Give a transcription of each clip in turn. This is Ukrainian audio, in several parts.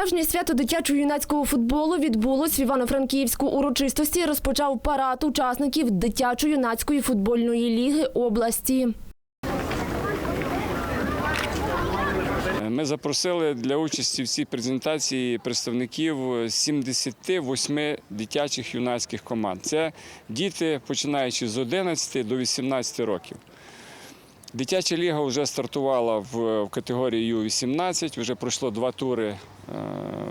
Справжнє свято дитячо-юнацького футболу відбулось в Івано-Франківську. Урочистості розпочав парад учасників дитячо-юнацької футбольної ліги області. Ми запросили для участі в цій презентації представників 78 дитячих юнацьких команд. Це діти, починаючи з 11 до 18 років. Дитяча ліга вже стартувала в категорії Ю-18, вже пройшло два тури е,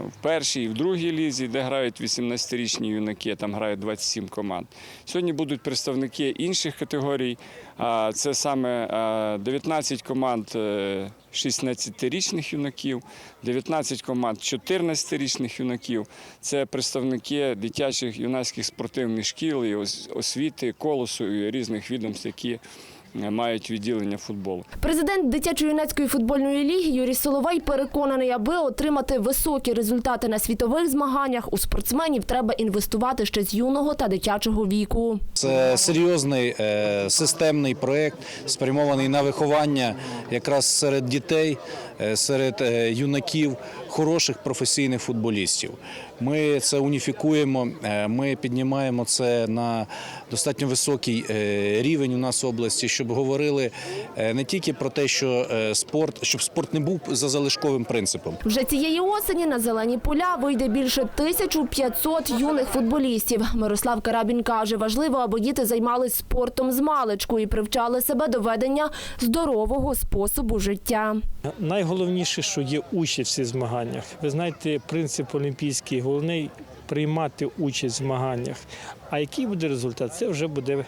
в першій і в другій лізі, де грають 18-річні юнаки, там грають 27 команд. Сьогодні будуть представники інших категорій, це саме е, 19 команд е, 16-річних юнаків, 19 команд 14-річних юнаків. Це представники дитячих юнацьких спортивних шкіл і освіти, колосу і різних відомств, які е, мають відділення футболу. Президент дитячо-юнацької футбольної ліги Юрій Соловей переконаний, аби отримати високі результати на світових змаганнях, у спортсменів треба інвестувати ще з юного та дитячого віку. Це серйозний е, системний проєкт, спрямований на виховання якраз серед дітей, е, серед е, юнаків, хороших професійних футболістів. Ми це уніфікуємо, ми піднімаємо це на достатньо високий рівень у нас в області, щоб говорили е, не тільки про те, що е, спорт, щоб спорт не був за залишковим принципом. Вже цієї осені на зелені поля вийде більше 1500 юних футболістів. Мирослав Карабін каже, важливо, аби діти займались спортом з маличку і привчали себе до ведення здорового способу життя. Найголовніше, що є участь в цих змаганнях. Ви знаєте, принцип олімпійський головний приймати участь в змаганнях. А який буде результат? Це вже буде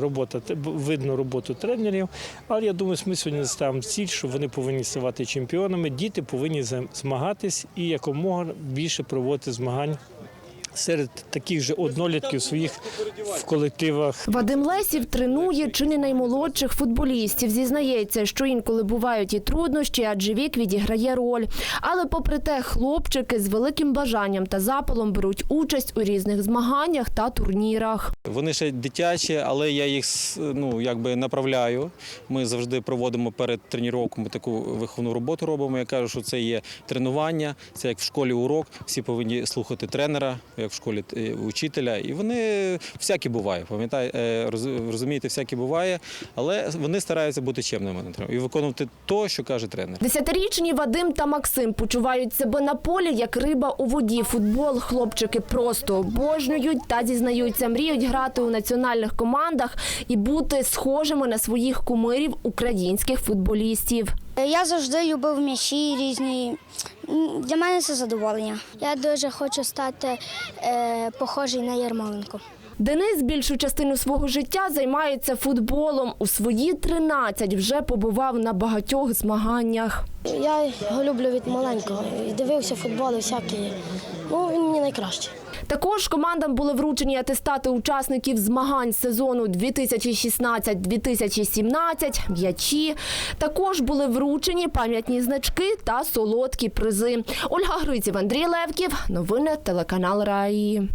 робота. Те- Видно роботу тренерів. Але я думаю, ми сьогодні ставимо ціль, що вони повинні ставати чемпіонами. Діти повинні змагатись і якомога більше проводити змагань серед таких же однолітків своїх в колективах Вадим Лесів тренує чи не наймолодших футболістів. Зізнається, що інколи бувають і труднощі, адже вік відіграє роль. Але попри те, хлопчики з великим бажанням та запалом беруть участь у різних змаганнях та турнірах. Вони ще дитячі, але я їх ну, якби направляю. Ми завжди проводимо перед тренуванням таку виховну роботу робимо. Я кажу, що це є тренування, це як в школі урок. Всі повинні слухати тренера, в школі е, учителя. І вони всякі буває. Пам'ятай, е, розумієте, всякі буває, але вони стараються бути чемними на і виконувати те, що каже тренер. Десятирічні Вадим та Максим почувають себе на полі як риба у воді. Футбол хлопчики просто обожнюють та зізнаються, мріють грати у національних командах і бути схожими на своїх кумирів українських футболістів. Я завжди любив м'ячі різні. Для мене це задоволення. Я дуже хочу стати е, похожий на Ярмоленко. Денис більшу частину свого життя займається футболом. У свої 13 вже побував на багатьох змаганнях. Я його люблю від маленького. І Дивився футбол і всякі. Ну, він мені найкращий. Також командам були вручені атестати учасників змагань сезону 2016-2017, м'ячі. Також були вручені пам'ятні значки та солодкі призи. Ольга Гриців, Андрій Левків. Новини телеканал Раї.